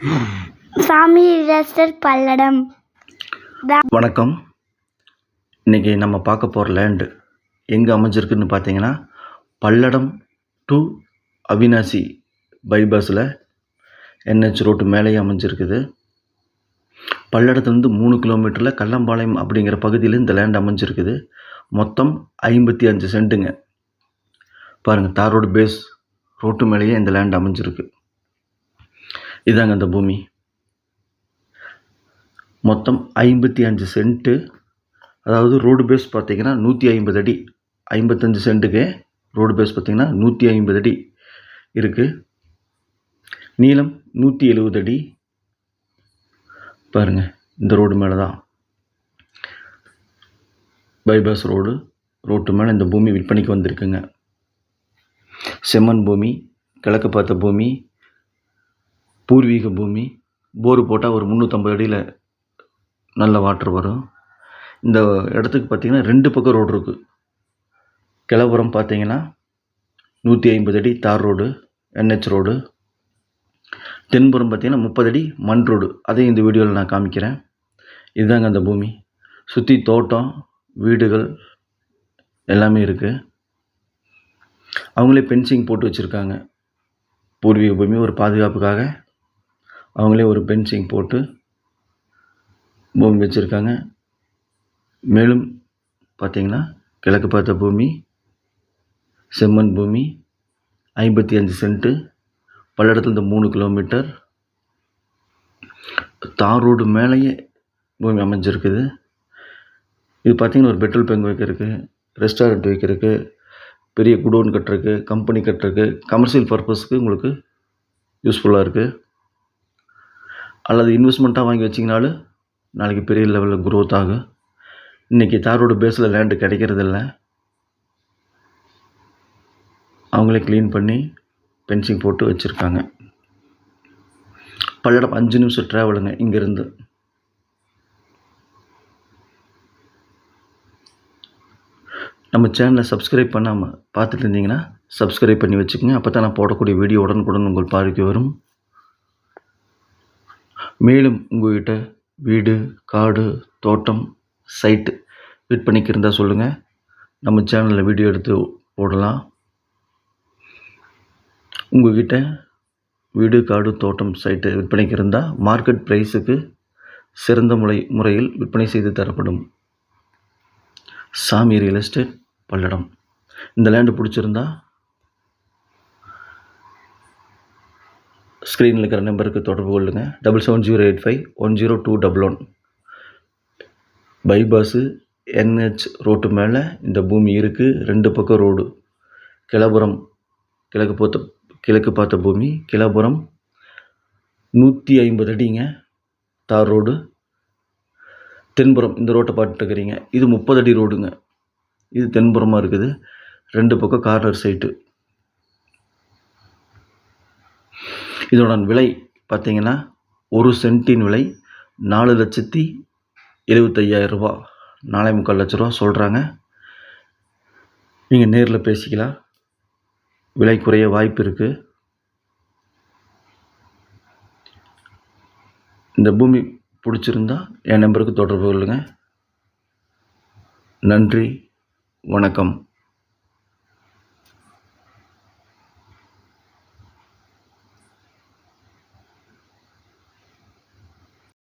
சாமி ரிஜிஸ்டர் பல்லடம். வணக்கம். இன்றைக்கி நம்ம பார்க்க போகிற லேண்டு எங்கே அமைஞ்சிருக்குன்னு பார்த்தீங்கன்னா பல்லடம் டு அவினாசி பைபாஸில் என்ஹெச் ரோட்டு மேலேயே அமைஞ்சிருக்குது. பல்லடத்துலேருந்து மூணு கிலோமீட்டரில் கல்லம்பாளையம் அப்படிங்கிற பகுதியில் இந்த லேண்ட் அமைஞ்சிருக்குது. மொத்தம் ஐம்பத்தி அஞ்சு சென்ட்டுங்க பாருங்கள் தார் ரோடு பேஸ் ரோட்டு மேலேயே இந்த லேண்ட் அமைஞ்சிருக்கு. இதாங்க அந்த பூமி. மொத்தம் ஐம்பத்தி அஞ்சு சென்ட்டு. அதாவது ரோடு பேஸ் பார்த்தீங்கன்னா நூற்றி ஐம்பது அடி. ஐம்பத்தஞ்சு சென்ட்டுக்கு ரோடு பேஸ் பார்த்திங்கன்னா நூற்றி ஐம்பது அடி இருக்குது நீளம் நூற்றி எழுபது அடி. பாருங்கள் இந்த ரோடு மேலே தான் பைபாஸ் ரோடு. ரோட்டு மேலே இந்த பூமி விற்பனைக்கு வந்திருக்குங்க. செம்மண் பூமி கிழக்கு பார்த்த பூமி பூர்வீக பூமி போர் போட்டால் ஒரு முந்நூற்றம்பது அடியில் நல்ல வாட்டர் வரும். இந்த இடத்துக்கு பார்த்தீங்கன்னா ரெண்டு பக்கம் ரோடு இருக்குது கிளப்புறம் பார்த்தீங்கன்னா நூற்றி ஐம்பது அடி தார் ரோடு என்ஹெச் ரோடு தென்புறம் பார்த்திங்கன்னா முப்பது அடி மண் ரோடு அதையும் இந்த வீடியோவில் நான் காமிக்கிறேன். இதுதாங்க அந்த பூமி. சுற்றி தோட்டம் வீடுகள் எல்லாமே இருக்குது அவங்களே பென்சிங் போட்டு வச்சுருக்காங்க. பூர்வீக பூமி ஒரு பாதுகாப்புக்காக. அவங்களே ஒரு பென்சிங் போட்டு பூமி வச்சுருக்காங்க. மேலும் பார்த்தீங்கன்னா கிழக்கு பார்த்த பூமி செம்மண் பூமி ஐம்பத்தி அஞ்சு சென்ட்டு பல்லடத்துலேருந்து மூணு கிலோமீட்டர். தார் ரோடு மேலேயே பூமி அமைஞ்சிருக்குது. இது பார்த்தீங்கன்னா ஒரு பெட்ரோல் பங்க் வைக்கிறதுக்கு ரெஸ்டாரண்ட் வைக்கிறதுக்கு பெரிய குடோன் கட்டுறதுக்கு கம்பெனி கட்டுறதுக்கு கமர்ஷியல் பர்பஸ்க்கு உங்களுக்கு யூஸ்ஃபுல்லாக இருக்குது அல்லது இன்வெஸ்ட்மெண்ட்டாக வாங்கி வச்சிங்கனாலும் நாளைக்கு பெரிய லெவலில் க்ரோத் ஆகும் இன்றைக்கி தாரோட பேஸில் லேண்டு கிடைக்கிறதில்ல. அவங்களே க்ளீன் பண்ணி பென்சிங் போட்டு வச்சுருக்காங்க. பல்லடம் அஞ்சு நிமிஷம் ட்ராவலுங்க இங்கேருந்து. நம்ம சேனலை சப்ஸ்கிரைப் பண்ணாமல் பார்த்துட்டு இருந்தீங்கன்னா சப்ஸ்கிரைப் பண்ணி வச்சுக்கோங்க. அப்போ தான் நான் போடக்கூடிய வீடியோ உடனுக்குடன் உங்கள் பார்வைக்கு வரும். மேலும் உங்கள்கிட்ட வீடு காடு தோட்டம் சைட்டு விற்பனைக்கு இருந்தால் சொல்லுங்கள் நம்ம சேனலில் வீடியோ எடுத்து போடலாம். உங்கள்கிட்ட வீடு காடு தோட்டம் சைட்டு விற்பனைக்கு இருந்தால் மார்க்கெட் ப்ரைஸுக்கு சிறந்த முறை முறையில் விற்பனை செய்து தரப்படும். சாமி ரியல் எஸ்டேட் பல்லடம். இந்த லேண்டு பிடிச்சிருந்தா ஸ்க்ரீனில் இருக்கிற நம்பருக்கு தொடர்பு கொள்ளுங்கள் double seven zero eight five one zero two double one bypass NH road மேலே இந்த பூமி இருக்குது ரெண்டு பக்கம் ரோடு கிளபுரம் கிழக்கு பார்த்த கிழக்கு பார்த்த பூமி கிளபுரம் நூற்றி ஐம்பது அடிங்க. தார் ரோடு தென்புறம் இந்த ரோட்டை பார்த்துட்டுருக்கிறீங்க. இது முப்பது அடி ரோடுங்க இது தென்புறமாக இருக்குது. ரெண்டு பக்கம் கார்னர் சைட்டு இதோட விலை பார்த்தீங்கன்னா ஒரு சென்ட்டின் விலை நாலு லட்சத்தி எழுபத்தையாயிரம் ரூபா. நாலே முக்கால் லட்ச ரூபா சொல்கிறாங்க நீங்கள் நேரில் பேசிக்கலாம். விலை குறைய வாய்ப்பு இருக்குது இந்த பூமி பிடிச்சிருந்தா என் நம்பருக்கு தொடர்பு கொள்ளுங்கள் நன்றி. வணக்கம்.